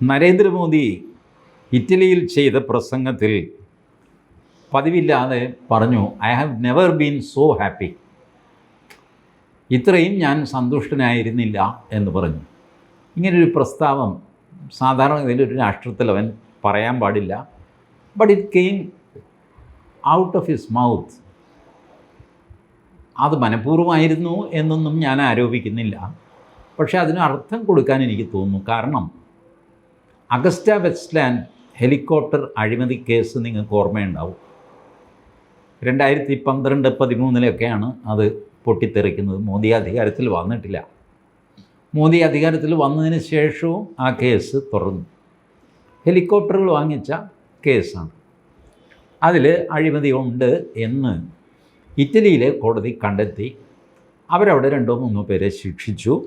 നരേന്ദ്രമോദി ഇറ്റലിയിൽ ചെയ്ത പ്രസംഗത്തിൽ പതിവില്ലാതെ പറഞ്ഞു I have never been so happy ഇത്രയും ഞാൻ സന്തുഷ്ടനായിരുന്നില്ല എന്ന് പറഞ്ഞു. ഇങ്ങനൊരു പ്രസ്താവം സാധാരണഗതിയിൽ ഒരു രാഷ്ട്രത്തിൽ അവൻ പറയാൻ പാടില്ല. But it came out of his mouth അത് മനഃപൂർവമായിരുന്നു എന്നൊന്നും ഞാൻ ആരോപിക്കുന്നില്ല. പക്ഷേ അതിന് അർത്ഥം കൊടുക്കാൻ എനിക്ക് തോന്നുന്നു. കാരണം അഗസ്റ്റ വെസ്റ്റ്ലാൻഡ് ഹെലികോപ്റ്റർ അഴിമതി കേസ് നിങ്ങൾക്ക് ഓർമ്മയുണ്ടാവും. രണ്ടായിരത്തി പന്ത്രണ്ട് പതിമൂന്നിലൊക്കെയാണ് അത് പൊട്ടിത്തെറിക്കുന്നത്. മോദി അധികാരത്തിൽ വന്നിട്ടില്ല. മോദി അധികാരത്തിൽ വന്നതിന് ശേഷവും ആ കേസ് തുറന്നു ഹെലികോപ്റ്ററുകൾ വാങ്ങിച്ച കേസാണ്. അതിൽ അഴിമതി ഉണ്ട് എന്ന് ഇറ്റലിയിലെ കോടതി കണ്ടെത്തി. അവരവിടെ രണ്ടോ മൂന്നോ പേരെ ശിക്ഷിച്ചു.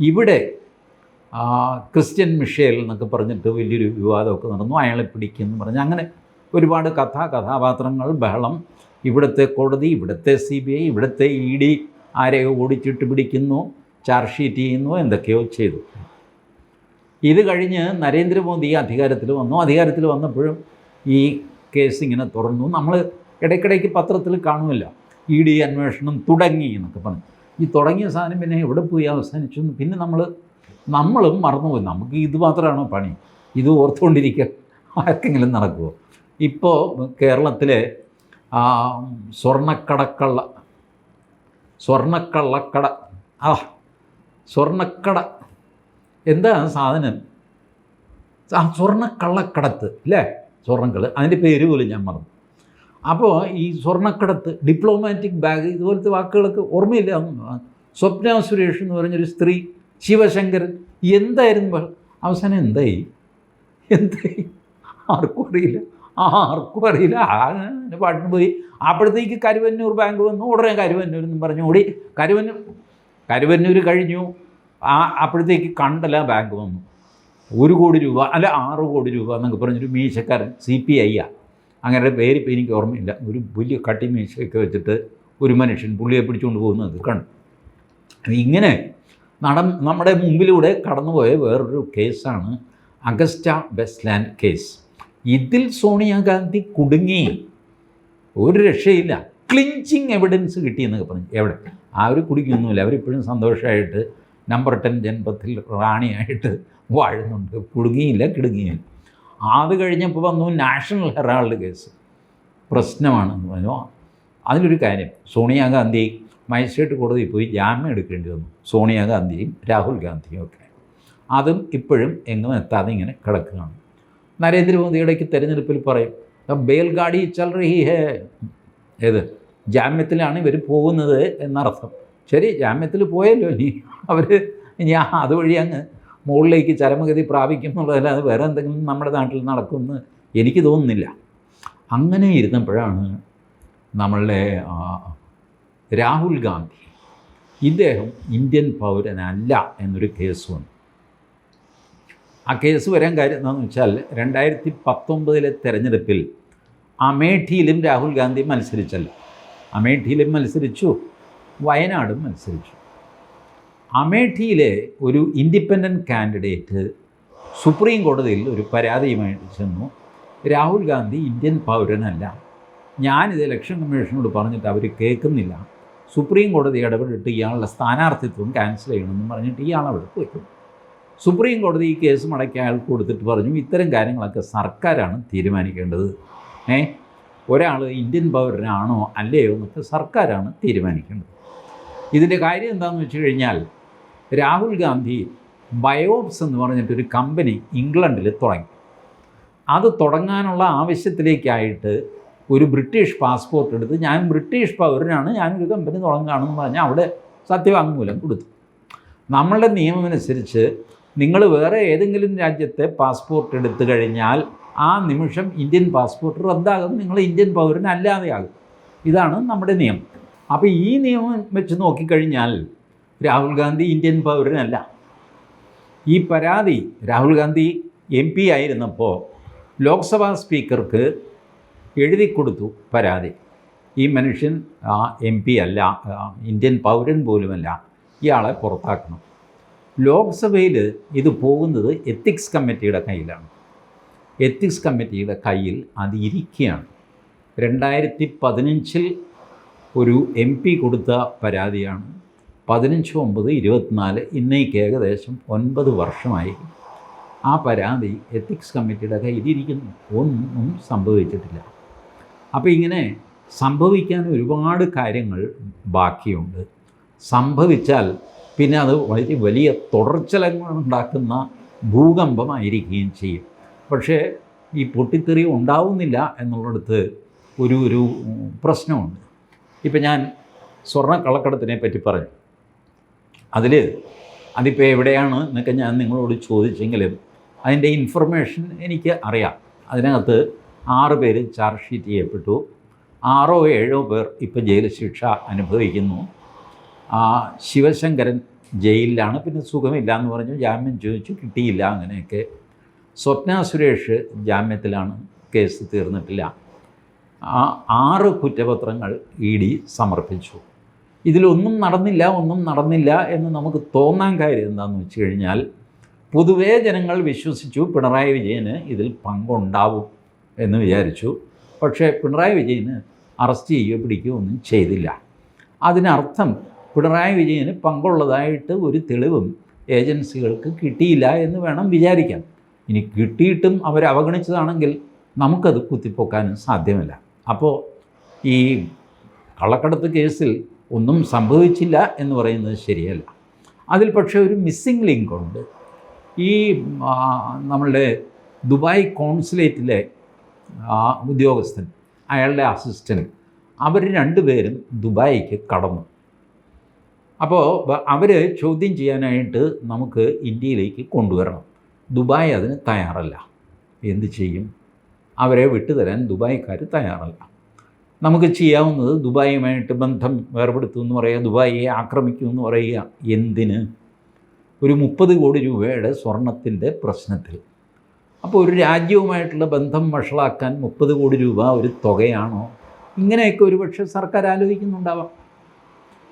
ഇവിടെ ക്രിസ്ത്യൻ മിഷേൽ എന്നൊക്കെ പറഞ്ഞിട്ട് വലിയൊരു വിവാദമൊക്കെ നടന്നു. അയാളെ പിടിക്കുമെന്ന് പറഞ്ഞ്. അങ്ങനെ ഒരുപാട് കഥാ കഥാപാത്രങ്ങൾ ബഹളം. ഇവിടുത്തെ കോടതി ഇവിടുത്തെ സി ബി ഐ ഇവിടുത്തെ ഇ ഡി ആരെയോ ഓടിച്ചിട്ട് പിടിക്കുന്നു ചാർജ് ഷീറ്റ് ചെയ്യുന്നു എന്തൊക്കെയോ ചെയ്തു. ഇത് കഴിഞ്ഞ് നരേന്ദ്രമോദി അധികാരത്തിൽ വന്നു. അധികാരത്തിൽ വന്നപ്പോഴും ഈ കേസ് ഇങ്ങനെ തുറന്നു നമ്മൾ ഇടയ്ക്കിടയ്ക്ക് പത്രത്തിൽ കാണുമല്ല ഇ ഡി അന്വേഷണം തുടങ്ങി എന്നൊക്കെ പറഞ്ഞു. ഈ തുടങ്ങിയ സാധനം പിന്നെ എവിടെ പോയി അവസാനിച്ചു പിന്നെ നമ്മൾ നമ്മളും മറന്നുപോയി. നമുക്ക് ഇത് മാത്രമാണോ പണി? ഇത് ഓർത്തുകൊണ്ടിരിക്കുക ആർക്കെങ്കിലും നടക്കുമോ ഇപ്പോൾ കേരളത്തിലെ സ്വർണക്കടക്കള്ള സ്വർണക്കള്ളക്കട ആ സ്വർണക്കട. എന്താ സാധനം? ആ സ്വർണക്കള്ളക്കടത്ത് അല്ലേ സ്വർണക്കൾ അതിന്റെ പേര് പോലും ഞാൻ മറന്നു. അപ്പോൾ ഈ സ്വർണക്കടത്ത് ഡിപ്ലോമാറ്റിക് ബാഗ് ഇതുപോലത്തെ വാക്കുകളൊക്കെ ഓർമ്മയില്ല? സ്വപ്ന സുരേഷ് എന്ന് പറഞ്ഞൊരു സ്ത്രീ ശിവശങ്കരൻ എന്തായിരുന്നു അവസാനം എന്തായി? എന്തായി? ആർക്കും അറിയില്ല. ആ ആർക്കും അറിയില്ല. അങ്ങനെ പാട്ടിന് പോയി. അപ്പോഴത്തേക്ക് കരുവന്നൂർ ബാങ്ക് വന്നു. ഉടനെ കരുവന്നൂർ എന്നും പറഞ്ഞു ഓടി. കരുവന്നൂർ കരുവന്നൂർ കഴിഞ്ഞു. ആ അപ്പോഴത്തേക്ക് കണ്ടല ബാങ്ക് വന്നു. ഒരു കോടി രൂപ അല്ല ആറ് കോടി രൂപ എന്നൊക്കെ പറഞ്ഞൊരു മീശക്കാരൻ സി പി ഐ ആ അങ്ങനെ പേര് ഇപ്പം എനിക്ക് ഓർമ്മയില്ല. ഒരു വലിയ കട്ടി മീശയൊക്കെ വെച്ചിട്ട് ഒരു മനുഷ്യൻ പുള്ളിയെ പിടിച്ചുകൊണ്ട് പോകുന്നത് കണ്ടു. ഇങ്ങനെ നട നമ്മുടെ മുമ്പിലൂടെ കടന്നുപോയ വേറൊരു കേസാണ് അഗസ്റ്റ വെസ്റ്റ്ലാൻഡ് കേസ്. ഇതിൽ സോണിയാഗാന്ധി കുടുങ്ങി. ഒരു രക്ഷയില്ല. ക്ലിഞ്ചിങ് എവിഡൻസ് കിട്ടിയെന്നൊക്കെ പറഞ്ഞു. എവിടെ? ആ അവർ കുടിക്കൊന്നുമില്ല അവരിപ്പോഴും സന്തോഷമായിട്ട് നമ്പർ ടെൻ ജന്മത്തിൽ റാണിയായിട്ട് വാഴുന്നുണ്ട്. കുടുങ്ങിയില്ല കിടുങ്ങിയില്ല. അത് കഴിഞ്ഞപ്പോൾ വന്നു നാഷണൽ ഹെറാൾഡ് കേസ്. പ്രശ്നമാണെന്ന് പറഞ്ഞു. അതിലൊരു കാര്യം. സോണിയാഗാന്ധി മജിസ്ട്രേറ്റ് കോടതിയിൽ പോയി ജാമ്യം എടുക്കേണ്ടി വന്നു. സോണിയാഗാന്ധിയും രാഹുൽ ഗാന്ധിയും ഒക്കെ. അതും ഇപ്പോഴും എങ്ങും എത്താതെ ഇങ്ങനെ കിടക്കുകയാണ്. നരേന്ദ്രമോദി ഇടയ്ക്ക് തെരഞ്ഞെടുപ്പിൽ പറയും "अब ബേൽഗാഡി ചൽ റഹി ഹേ. ഏത്? ജാമ്യത്തിലാണ് ഇവർ പോകുന്നത് എന്നർത്ഥം. ശരി ജാമ്യത്തിൽ പോയല്ലോ ഇനി. അവർ ഞാൻ അതുവഴി അങ്ങ് മുകളിലേക്ക് ചരമഗതി പ്രാപിക്കും എന്നുള്ളതല്ലാതെ വേറെ എന്തെങ്കിലും നമ്മുടെ നാട്ടിൽ നടക്കുമെന്ന് എനിക്ക് തോന്നുന്നില്ല. അങ്ങനെ ഇരുന്നപ്പോഴാണ് നമ്മളുടെ രാഹുൽ ഗാന്ധി. ഇദ്ദേഹം ഇന്ത്യൻ പൗരനല്ല എന്നൊരു കേസ് വന്നു. ആ കേസ് വരാൻ കാര്യം എന്താണെന്ന് വെച്ചാൽ രണ്ടായിരത്തി പത്തൊമ്പതിലെ തെരഞ്ഞെടുപ്പിൽ അമേഠിയിലും രാഹുൽ ഗാന്ധി മത്സരിച്ചല്ല. അമേഠിയിലും മത്സരിച്ചു വയനാടും മത്സരിച്ചു. അമേഠിയിലെ ഒരു ഇൻഡിപെൻഡന്റ് കാൻഡിഡേറ്റ് സുപ്രീം കോടതിയിൽ ഒരു പരാതിയുമായിട്ട് ചെന്നു രാഹുൽ ഗാന്ധി ഇന്ത്യൻ പൗരനല്ല. ഞാനിത് ഇലക്ഷൻ കമ്മീഷനോട് പറഞ്ഞിട്ട് അവർ കേൾക്കുന്നില്ല. സുപ്രീം കോടതി ഇടപെട്ടിട്ട് ഇയാളുടെ സ്ഥാനാർത്ഥിത്വം ക്യാൻസൽ ചെയ്യണമെന്ന് പറഞ്ഞിട്ട് ഇയാൾ അവിടെ പോയി സുപ്രീം കോടതി ഈ കേസ് മടക്കി അയാൾക്ക് കൊടുത്തിട്ട് പറഞ്ഞു ഇത്തരം കാര്യങ്ങളൊക്കെ സർക്കാരാണ് തീരുമാനിക്കേണ്ടത്. ഏ? ഒരാൾ ഇന്ത്യൻ പൗരനാണോ അല്ലയോ എന്നൊക്കെ സർക്കാരാണ് തീരുമാനിക്കേണ്ടത്. ഇതിന്റെ കാര്യം എന്താണെന്ന് വെച്ച് കഴിഞ്ഞാൽ രാഹുൽ ഗാന്ധി ബയോപ്സ് എന്ന് പറഞ്ഞിട്ടൊരു കമ്പനി ഇംഗ്ലണ്ടിൽ തുടങ്ങി. അത് തുടങ്ങാനുള്ള ആവശ്യത്തിലേക്കായിട്ട് ഒരു ബ്രിട്ടീഷ് പാസ്പോർട്ട് എടുത്ത് ഞാൻ ബ്രിട്ടീഷ് പൗരനാണ് ഞാനൊരു കമ്പനി തുടങ്ങുകയാണെന്ന് പറഞ്ഞാൽ അവിടെ സത്യവാങ്മൂലം കൊടുത്തു. നമ്മളുടെ നിയമമനുസരിച്ച് നിങ്ങൾ വേറെ ഏതെങ്കിലും രാജ്യത്തെ പാസ്പോർട്ട് എടുത്തു കഴിഞ്ഞാൽ ആ നിമിഷം ഇന്ത്യൻ പാസ്പോർട്ട് റദ്ദാകും നിങ്ങൾ ഇന്ത്യൻ പൗരനല്ലാതെയാകും. ഇതാണ് നമ്മുടെ നിയമം. അപ്പോൾ ഈ നിയമം വെച്ച് നോക്കിക്കഴിഞ്ഞാൽ രാഹുൽ ഗാന്ധി ഇന്ത്യൻ പൗരനല്ല. ഈ പരാതി രാഹുൽ ഗാന്ധി എം പി ആയിരുന്നപ്പോൾ ലോക്സഭാ സ്പീക്കർക്ക് എഴുതി കൊടുത്തു പരാതി. ഈ മനുഷ്യൻ എം പി അല്ല ഇന്ത്യൻ പൗരൻ പോലുമല്ല ഇയാളെ പുറത്താക്കണം. ലോക്സഭയിൽ ഇത് പോകുന്നത് എത്തിക്സ് കമ്മിറ്റിയുടെ കയ്യിലാണ്. എത്തിക്സ് കമ്മിറ്റിയുടെ കയ്യിൽ അത് ഇരിക്കുകയാണ്. രണ്ടായിരത്തി പതിനഞ്ചിൽ ഒരു എം പി കൊടുത്ത പരാതിയാണ്. പതിനഞ്ച് ഒമ്പത് ഇരുപത്തിനാല് ഇന്നേക്ക് ഏകദേശം ഒൻപത് വർഷമായി ആ പരാതി എത്തിക്സ് കമ്മിറ്റിയുടെ കയ്യിലിരിക്കുന്നു. ഒന്നും സംഭവിച്ചിട്ടില്ല. അപ്പോൾ ഇങ്ങനെ സംഭവിക്കാൻ ഒരുപാട് കാര്യങ്ങൾ ബാക്കിയുണ്ട്. സംഭവിച്ചാൽ പിന്നെ അത് വളരെ വലിയ തുടർച്ചലങ്ങൾ ഉണ്ടാക്കുന്ന ഭൂകമ്പമായിരിക്കുകയും ചെയ്യും. പക്ഷേ ഈ പൊട്ടിത്തെറി ഉണ്ടാവുന്നില്ല എന്നുള്ളിടത്ത് ഒരു ഒരു പ്രശ്നമുണ്ട്. ഇപ്പം ഞാൻ സ്വർണ കളക്കടത്തിനെ പറ്റി പറഞ്ഞു. അതിൽ അതിപ്പോൾ എവിടെയാണ് എന്നൊക്കെ ഞാൻ നിങ്ങളോട് ചോദിച്ചെങ്കിലും അതിന്റെ ഇൻഫർമേഷൻ എനിക്ക് അറിയാം. അതിനകത്ത് ആറ് പേര് ചാർജ് ഷീറ്റ് ചെയ്യപ്പെട്ടു. ആറോ ഏഴോ പേർ ഇപ്പോൾ ജയിൽ ശിക്ഷ അനുഭവിക്കുന്നു. ശിവശങ്കരൻ ജയിലിലാണ്. പിന്നെ സുഖമില്ല എന്ന് പറഞ്ഞു. ജാമ്യം ചോദിച്ചു. കിട്ടിയില്ല അങ്ങനെയൊക്കെ. സ്വപ്ന സുരേഷ് ജാമ്യത്തിലാണ് കേസ് തീർന്നിട്ടില്ല. ആ ആറ് കുറ്റപത്രങ്ങൾ ഇ ഡി സമർപ്പിച്ചു. ഇതിലൊന്നും നടന്നില്ല ഒന്നും നടന്നില്ല എന്ന് നമുക്ക് തോന്നാൻ കാര്യം എന്താണെന്ന് വെച്ച് കഴിഞ്ഞാൽ പൊതുവേ ജനങ്ങൾ വിശ്വസിച്ചു പിണറായി വിജയന് ഇതിൽ പങ്കുണ്ടാവും. എന്ന് വിചാരിച്ചു. പക്ഷേ പിണറായി വിജയന് അറസ്റ്റ് ചെയ്യുകയോ പിടിക്കുകയോ ഒന്നും ചെയ്തില്ല. അതിനർത്ഥം പിണറായി വിജയന് പങ്കുള്ളതായിട്ട് ഒരു തെളിവും ഏജൻസികൾക്ക് കിട്ടിയില്ല എന്ന് വേണം വിചാരിക്കാൻ. ഇനി കിട്ടിയിട്ടും അവർ അവഗണിച്ചതാണെങ്കിൽ നമുക്കത് കുത്തിപ്പൊക്കാനും സാധ്യമല്ല. അപ്പോൾ ഈ കള്ളക്കടത്ത് കേസിൽ ഒന്നും സംഭവിച്ചില്ല എന്ന് പറയുന്നത് ശരിയല്ല. അതിൽ പക്ഷേ ഒരു മിസ്സിംഗ് ലിങ്ക് ഉണ്ട്. ഈ നമ്മളുടെ ദുബായ് കോൺസുലേറ്റിലെ ആ, ഉദ്യോഗസ്ഥൻ അയാളുടെ അസിസ്റ്റന്റ് അവർ രണ്ടുപേരും ദുബായിക്ക് കടന്നു. അപ്പോൾ അവർ ചോദ്യം ചെയ്യാനായിട്ട് നമുക്ക് ഇന്ത്യയിലേക്ക് കൊണ്ടുവരണം. ദുബായ് അതിന് തയ്യാറല്ല. എന്ത് ചെയ്യും? അവരെ വിട്ടുതരാൻ ദുബായ്ക്കാർ തയ്യാറല്ല. നമുക്ക് ചെയ്യാവുന്നത് ദുബായുമായിട്ട് ബന്ധം വേർപെടുത്തുമെന്ന് പറയുക ദുബായിയെ ആക്രമിക്കുമെന്ന് പറയുക എന്തിന്? ഒരു മുപ്പത് കോടി രൂപയുടെ സ്വർണത്തിന്റെ പ്രശ്നത്തിൽ. അപ്പോൾ ഒരു രാജ്യവുമായിട്ടുള്ള ബന്ധം വഷളാക്കാൻ മുപ്പത് കോടി രൂപ ഒരു തുകയാണോ? ഇങ്ങനെയൊക്കെ ഒരുപക്ഷെ സർക്കാർ ആലോചിക്കുന്നുണ്ടാവാം.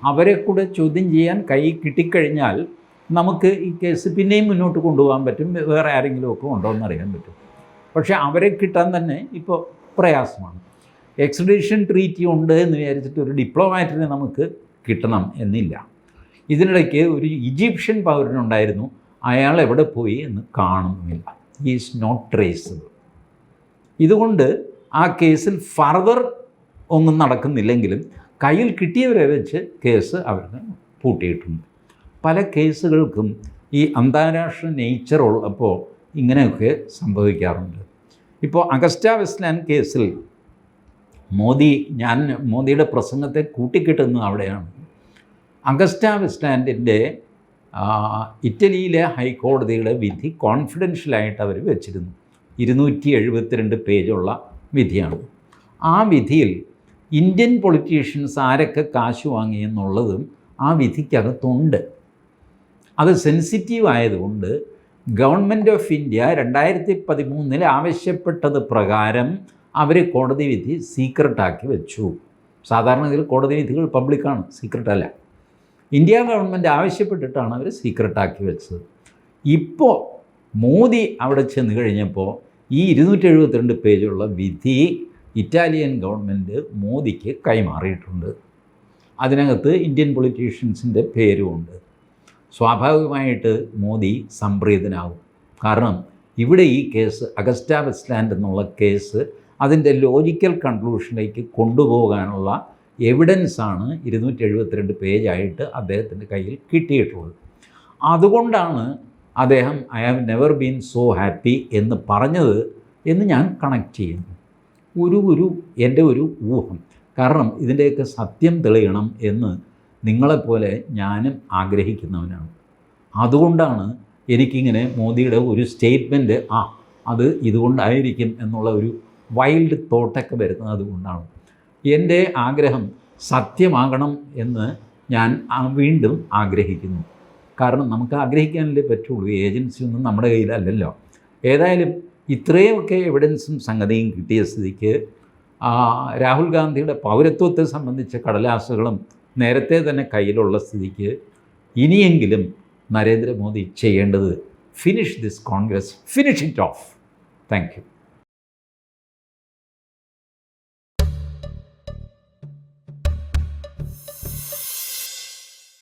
അവരെ കൂടെ ചോദ്യം ചെയ്യാൻ കൈ കിട്ടിക്കഴിഞ്ഞാൽ നമുക്ക് ഈ കേസ് പിന്നെയും മുന്നോട്ട് കൊണ്ടുപോകാൻ പറ്റും. വേറെ ആരെങ്കിലുമൊക്കെ ഉണ്ടോ എന്നറിയാൻ പറ്റും. പക്ഷേ അവരെ കിട്ടാൻ തന്നെ ഇപ്പോൾ പ്രയാസമാണ്. എക്സ്ട്രഡീഷൻ ട്രീറ്റി ഉണ്ട് എന്ന് വിചാരിച്ചിട്ട് ഒരു ഡിപ്ലോമാറ്റിനെ നമുക്ക് കിട്ടണം എന്നില്ല. ഇതിനിടയ്ക്ക് ഒരു ഈജിപ്ഷ്യൻ പൗരനുണ്ടായിരുന്നു. അയാൾ എവിടെ പോയി എന്ന് കാണുന്നുമില്ല ഈസ് നോട്ട് ട്രേസബിൾ ഇതുകൊണ്ട് ആ കേസിൽ ഫർദർ ഒന്നും നടക്കുന്നില്ലെങ്കിലും കയ്യിൽ കിട്ടിയവരെ വെച്ച് കേസ് അവർക്ക് പൂട്ടിയിട്ടുണ്ട്. പല കേസുകൾക്കും ഈ അന്താരാഷ്ട്ര നേച്ചർ ഉള്ളപ്പോൾ ഇങ്ങനെയൊക്കെ സംഭവിക്കാറുണ്ട്. ഇപ്പോൾ അഗസ്റ്റ വെസ്റ്റ്ലാൻഡ് കേസിൽ മോദി ഞാൻ മോദിയുടെ പ്രസംഗത്തെ കൂട്ടിക്കിട്ടുന്നത് അവിടെയാണ്. അഗസ്റ്റ വെസ്റ്റ്ലാൻഡിന്റെ ഇറ്റലിയിലെ ഹൈക്കോടതിയുടെ വിധി കോൺഫിഡൻഷ്യലായിട്ട് അവർ വെച്ചിരുന്നു. ഇരുന്നൂറ്റി എഴുപത്തിരണ്ട് പേജുള്ള വിധിയാണ്. ആ വിധിയിൽ ഇന്ത്യൻ പൊളിറ്റീഷ്യൻസ് ആരൊക്കെ കാശ് വാങ്ങി എന്നുള്ളതും ആ വിധിക്കകത്തുണ്ട്. അത് സെൻസിറ്റീവ് ആയതുകൊണ്ട് ഗവൺമെന്റ് ഓഫ് ഇന്ത്യ രണ്ടായിരത്തി പതിമൂന്നിൽ ആവശ്യപ്പെട്ടത് പ്രകാരം അവർ കോടതി വിധി സീക്രട്ടാക്കി വെച്ചു. സാധാരണ ഇതിൽ കോടതി വിധികൾ പബ്ലിക്കാണ് സീക്രട്ടല്ല ഇന്ത്യ ഗവൺമെന്റ് ആവശ്യപ്പെട്ടിട്ടാണ് അവർ സീക്രട്ട് ആക്കി വെച്ചത്. ഇപ്പോൾ മോദി അവിടെ ചെന്ന് കഴിഞ്ഞപ്പോൾ ഈ ഇരുന്നൂറ്റി എഴുപത്തിരണ്ട് പേജുള്ള വിധി ഇറ്റാലിയൻ ഗവൺമെന്റ് മോദിക്ക് കൈമാറിയിട്ടുണ്ട്. അതിനകത്ത് ഇന്ത്യൻ പൊളിറ്റീഷ്യൻസിന്റെ പേരുമുണ്ട്. സ്വാഭാവികമായിട്ട് മോദി സംപ്രീതനാകും കാരണം ഇവിടെ ഈ കേസ് അഗസ്റ്റ വെസ്റ്റ്ലാൻഡ് എന്നുള്ള കേസ് അതിന്റെ ലോജിക്കൽ കൺക്ലൂഷനിലേക്ക് കൊണ്ടുപോകാനുള്ള എവിഡൻസാണ് ഇരുന്നൂറ്റി എഴുപത്തിരണ്ട് പേജായിട്ട് അദ്ദേഹത്തിന്റെ കയ്യിൽ കിട്ടിയിട്ടുള്ളത്. അതുകൊണ്ടാണ് അദ്ദേഹം I have never been so happy എന്ന് പറഞ്ഞത് എന്ന് ഞാൻ കണക്ട് ചെയ്യുന്നു. ഒരു ഒരു എന്റെ ഒരു ഊഹം. കാരണം ഇതിന്റെയൊക്കെ സത്യം തെളിയണം എന്ന് നിങ്ങളെപ്പോലെ ഞാനും ആഗ്രഹിക്കുന്നവനാണ്. അതുകൊണ്ടാണ് എനിക്കിങ്ങനെ മോദിയുടെ ഒരു സ്റ്റേറ്റ്മെന്റ് ആ അത് ഇതുകൊണ്ടായിരിക്കും എന്നുള്ള ഒരു വൈൽഡ് തോട്ടൊക്കെ വരുന്നത് അതുകൊണ്ടാണ്. എന്റെ ആഗ്രഹം സത്യമാകണം എന്ന് ഞാൻ വീണ്ടും ആഗ്രഹിക്കുന്നു. കാരണം നമുക്ക് ആഗ്രഹിക്കാനല്ലേ പറ്റുള്ളൂ. ഏജൻസി ഒന്നും നമ്മുടെ കയ്യിലല്ലല്ലോ. ഏതായാലും ഇത്രയൊക്കെ എവിഡൻസും സംഗതിയും കിട്ടിയ സ്ഥിതിക്ക് രാഹുൽ ഗാന്ധിയുടെ പൗരത്വത്തെ സംബന്ധിച്ച കടലാസുകളും നേരത്തെ തന്നെ കയ്യിലുള്ള സ്ഥിതിക്ക് ഇനിയെങ്കിലും നരേന്ദ്രമോദി ചെയ്യേണ്ടത് finish this Congress finish it off thank you